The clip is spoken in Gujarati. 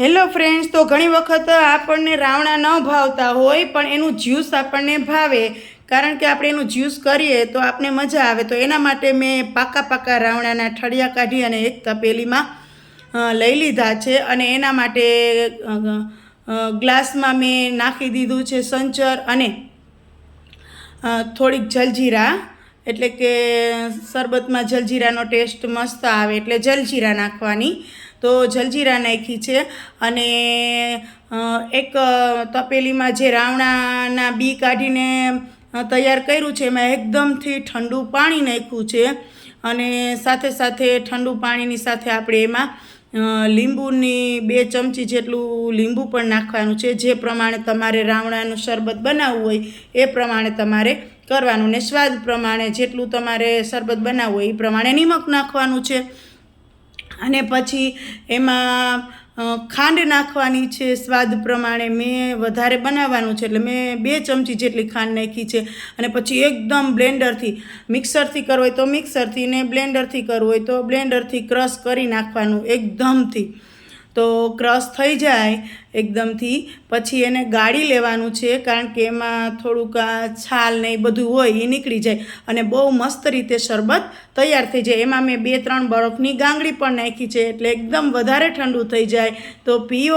હેલો ફ્રેન્ડ્સ તો ઘણી વખત આપણને રાવણા ન ભાવતા હોય, પણ એનું જ્યુસ આપણને ભાવે. કારણ કે આપણે એનું જ્યુસ કરીએ તો આપણે મજા આવે. તો એના માટે મેં પાકા પાકા રાવણાના ઠળિયા કાઢી અને એક તપેલીમાં લઈ લીધા છે. અને એના માટે ગ્લાસમાં મેં નાખી દીધું છે સંચર અને થોડીક જલજીરા. એટલે કે શરબતમાં જલજીરાનો ટેસ્ટ મસ્ત આવે એટલે જલજીરા નાખવાની. તો જલજીરા નાખી છે અને એક તપેલીમાં જે રાવણાના બી કાઢીને તૈયાર કર્યું છે એમાં એકદમથી ઠંડુ પાણી નાખ્યું છે. અને સાથે સાથે ઠંડુ પાણીની સાથે આપણે એમાં લીંબુની બે ચમચી જેટલું લીંબુ પણ નાખવાનું છે. જે પ્રમાણે તમારે રાવણાનું શરબત બનાવવું હોય, એ પ્રમાણે તમારે કરવાનું. ને સ્વાદ પ્રમાણે જેટલું તમારે શરબત બનાવવું હોય, એ પ્રમાણે નિમક નાખવાનું છે. અને પછી એમાં ખાંડ નાખવાની છે, સ્વાદ પ્રમાણે મેં વધારે બનાવવાનું છે, એટલે મેં બે ચમચી જેટલી ખાંડ નાખી છે અને પછી એકદમ બ્લેન્ડરથી, મિક્સરથી કરવું હોય તો મિક્સરથી ને બ્લેન્ડરથી કરવું હોય તો બ્લેન્ડરથી ક્રશ કરી નાખવાનું, એકદમથી. તો ક્રશ થઈ જાય એકદમથી. પછી એને ગાળી લેવાનું છે, કારણ કે એમાં થોડુંક આ છાલ ને એ બધું હોય એ નીકળી જાય. અને બહુ મસ્ત રીતે શરબત તૈયાર થઈ જાય. એમાં મેં બે ત્રણ બરફની ગાંગડી પણ નાખી છે, એટલે એકદમ વધારે ઠંડુ થઈ જાય. તો પીઓ.